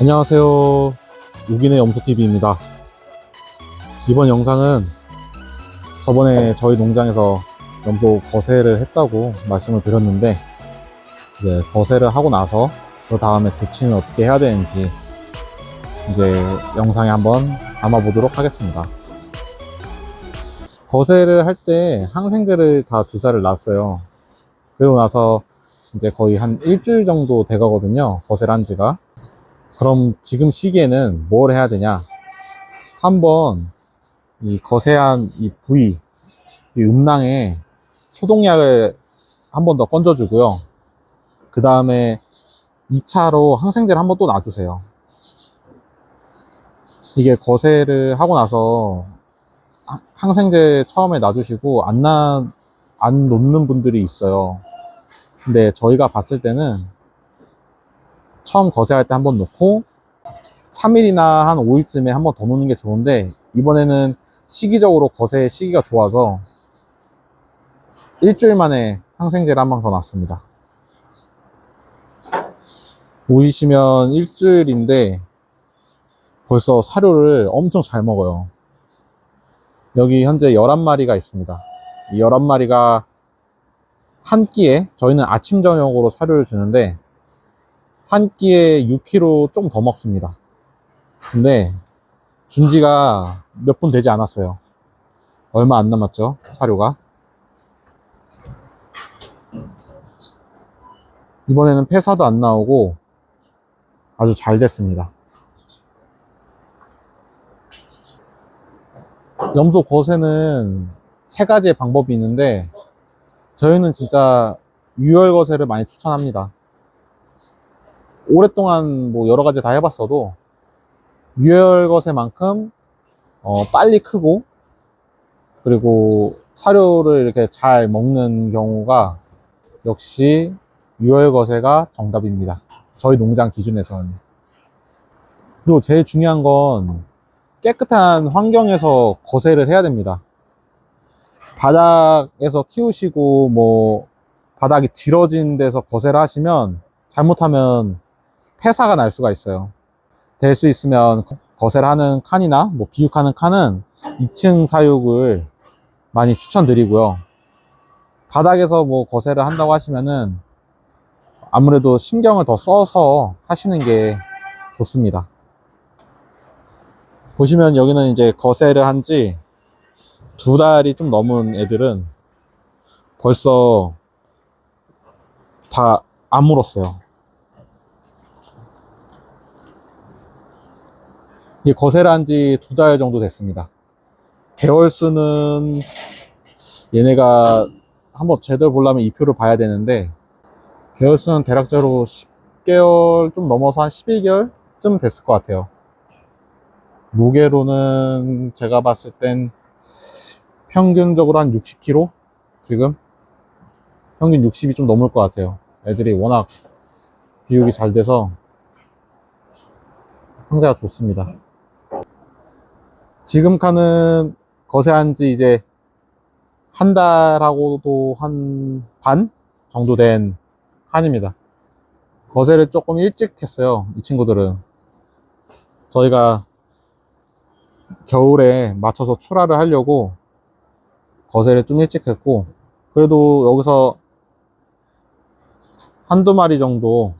안녕하세요. 우기네 염소TV입니다. 이번 영상은 저번에 저희 농장에서 염소 거세를 했다고 말씀을 드렸는데, 이제 거세를 하고 나서 그 다음에 조치는 어떻게 해야 되는지 이제 영상에 한번 담아보도록 하겠습니다. 거세를 할 때 항생제를 다 주사를 놨어요. 그리고 나서 이제 거의 한 일주일 정도 돼 가거든요. 거세를 한 지가. 그럼 지금 시기에는 뭘 해야 되냐? 한번 이 거세한 이 부위, 이 음낭에 소독약을 한 번 더 건져주고요. 그 다음에 2차로 항생제를 한 번 또 놔주세요. 이게 거세를 하고 나서 하- 항생제 처음에 놔주시고 안 나, 안 놓는 분들이 있어요. 근데 저희가 봤을 때는 처음 거세할 때 한 번 놓고 3일이나 한 5일쯤에 한 번 더 놓는 게 좋은데 이번에는 시기적으로 거세 시기가 좋아서 일주일 만에 항생제를 한 번 더 놨습니다. 보이시면 일주일인데 벌써 사료를 엄청 잘 먹어요. 여기 현재 11마리가 있습니다. 이 11마리가 한 끼에 저희는 아침 저녁으로 사료를 주는데 한 끼에 6kg 좀 더 먹습니다. 근데 준 지가 몇 분 되지 않았어요. 얼마 안 남았죠, 사료가. 이번에는 폐사도 안 나오고 아주 잘 됐습니다. 염소 거세는 세 가지의 방법이 있는데 저희는 진짜 유혈 거세를 많이 추천합니다. 오랫동안 뭐 여러 가지 다 해봤어도 유혈 거세만큼 어, 빨리 크고 그리고 사료를 이렇게 잘 먹는 경우가 역시 유혈 거세가 정답입니다. 저희 농장 기준에서는. 그리고 제일 중요한 건 깨끗한 환경에서 거세를 해야 됩니다. 바닥에서 키우시고 뭐 바닥이 질어진 데서 거세를 하시면 잘못하면 폐사가 날 수가 있어요. 될 수 있으면 거세를 하는 칸이나 뭐 비육하는 칸은 2층 사육을 많이 추천드리고요. 바닥에서 뭐 거세를 한다고 하시면은 아무래도 신경을 더 써서 하시는 게 좋습니다. 보시면 여기는 이제 거세를 한 지 두 달이 좀 넘은 애들은 벌써 다안 물었어요. 이게 거세를 한지 두 달 정도 됐습니다. 개월 수는 얘네가 한번 제대로 보려면 이표를 봐야 되는데 개월 수는 대략적으로 10개월 좀 넘어서 한 11개월쯤 됐을 것 같아요. 무게로는 제가 봤을 땐 평균적으로 한 60kg? 지금? 평균 60이 좀 넘을 것 같아요. 애들이 워낙 비육이 잘 돼서 상태가 좋습니다. 지금 칸은 거세한 지 이제 한 달하고도 한 반 정도 된 칸입니다. 거세를 조금 일찍 했어요. 이 친구들은. 저희가 겨울에 맞춰서 출하를 하려고 거세를 좀 일찍 했고, 그래도 여기서 한두 마리 정도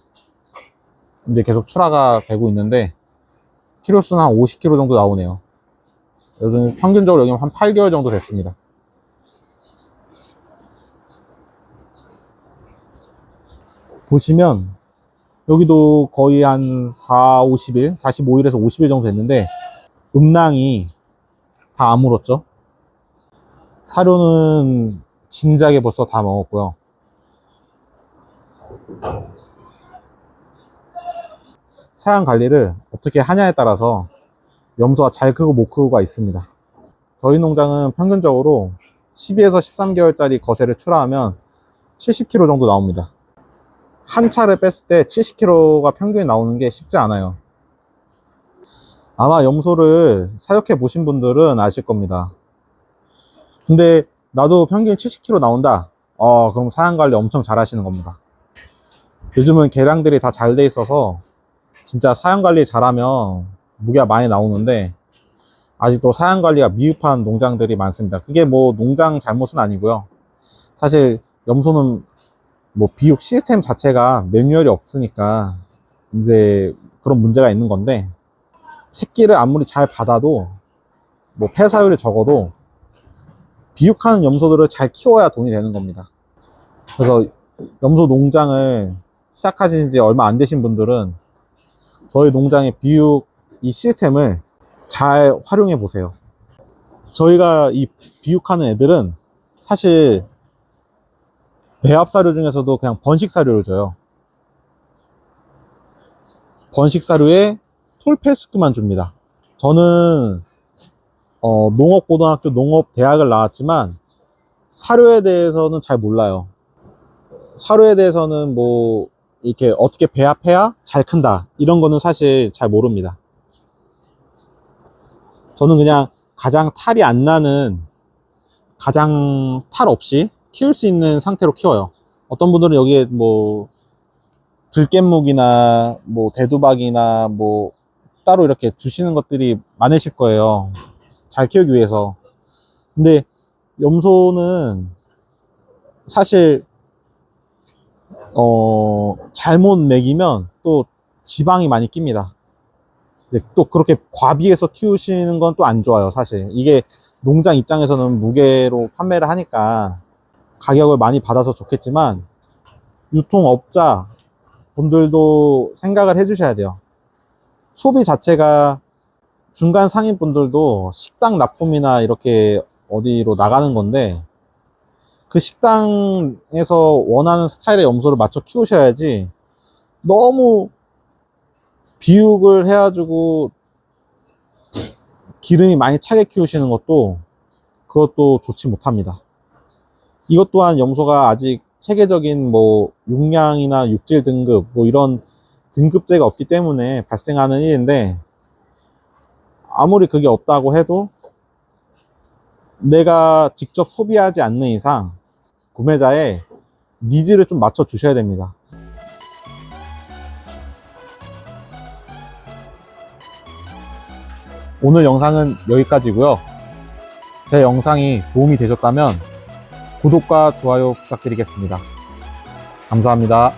이제 계속 출하가 되고 있는데, 키로수는 한 50kg 정도 나오네요. 요즘 평균적으로 여기 한 8개월 정도 됐습니다. 보시면 여기도 거의 한 4, 50일, 45일에서 50일 정도 됐는데 음낭이 다 아물었죠. 사료는 진작에 벌써 다 먹었고요. 사양 관리를 어떻게 하냐에 따라서 염소가 잘 크고 못 크고가 있습니다. 저희 농장은 평균적으로 12에서 13개월짜리 거세를 출하하면 70kg 정도 나옵니다. 한 차를 뺐을 때 70kg가 평균이 나오는 게 쉽지 않아요. 아마 염소를 사육해 보신 분들은 아실 겁니다. 근데 나도 평균 70kg 나온다. 어, 그럼 사양 관리 엄청 잘 하시는 겁니다. 요즘은 개량들이 다 잘 돼 있어서 진짜 사양 관리 잘하면 무게가 많이 나오는데 아직도 사양 관리가 미흡한 농장들이 많습니다. 그게 뭐 농장 잘못은 아니고요. 사실 염소는 뭐 비육 시스템 자체가 매뉴얼이 없으니까 이제 그런 문제가 있는 건데 새끼를 아무리 잘 받아도 뭐 폐사율이 적어도 비육하는 염소들을 잘 키워야 돈이 되는 겁니다. 그래서 염소 농장을 시작하신 지 얼마 안 되신 분들은 저희 농장의 비육 이 시스템을 잘 활용해 보세요. 저희가 이 비육하는 애들은 사실 배합 사료 중에서도 그냥 번식 사료를 줘요. 번식 사료에 톨페스크만 줍니다. 저는 어, 농업고등학교 농업대학을 나왔지만 사료에 대해서는 잘 몰라요. 사료에 대해서는 뭐 이렇게 어떻게 배합해야 잘 큰다 이런 거는 사실 잘 모릅니다. 저는 그냥 가장 탈이 안 나는 가장 탈 없이 키울 수 있는 상태로 키워요. 어떤 분들은 여기에 뭐 들깻묵이나 뭐 대두박이나 뭐 따로 이렇게 두시는 것들이 많으실 거예요. 잘 키우기 위해서. 근데 염소는 사실 어 잘못 먹이면 또 지방이 많이 낍니다. 근데 또 그렇게 과비해서 키우시는 건 또 안 좋아요, 사실. 이게 농장 입장에서는 무게로 판매를 하니까 가격을 많이 받아서 좋겠지만 유통업자 분들도 생각을 해주셔야 돼요. 소비 자체가 중간 상인 분들도 식당 납품이나 이렇게 어디로 나가는 건데 그 식당에서 원하는 스타일의 염소를 맞춰 키우셔야지 너무 비육을 해가지고 기름이 많이 차게 키우시는 것도 그것도 좋지 못합니다. 이것 또한 염소가 아직 체계적인 뭐 육량이나 육질 등급 뭐 이런 등급제가 없기 때문에 발생하는 일인데 아무리 그게 없다고 해도 내가 직접 소비하지 않는 이상 구매자의 니즈를 좀 맞춰 주셔야 됩니다. 오늘 영상은 여기까지고요. 제 영상이 도움이 되셨다면 구독과 좋아요 부탁드리겠습니다. 감사합니다.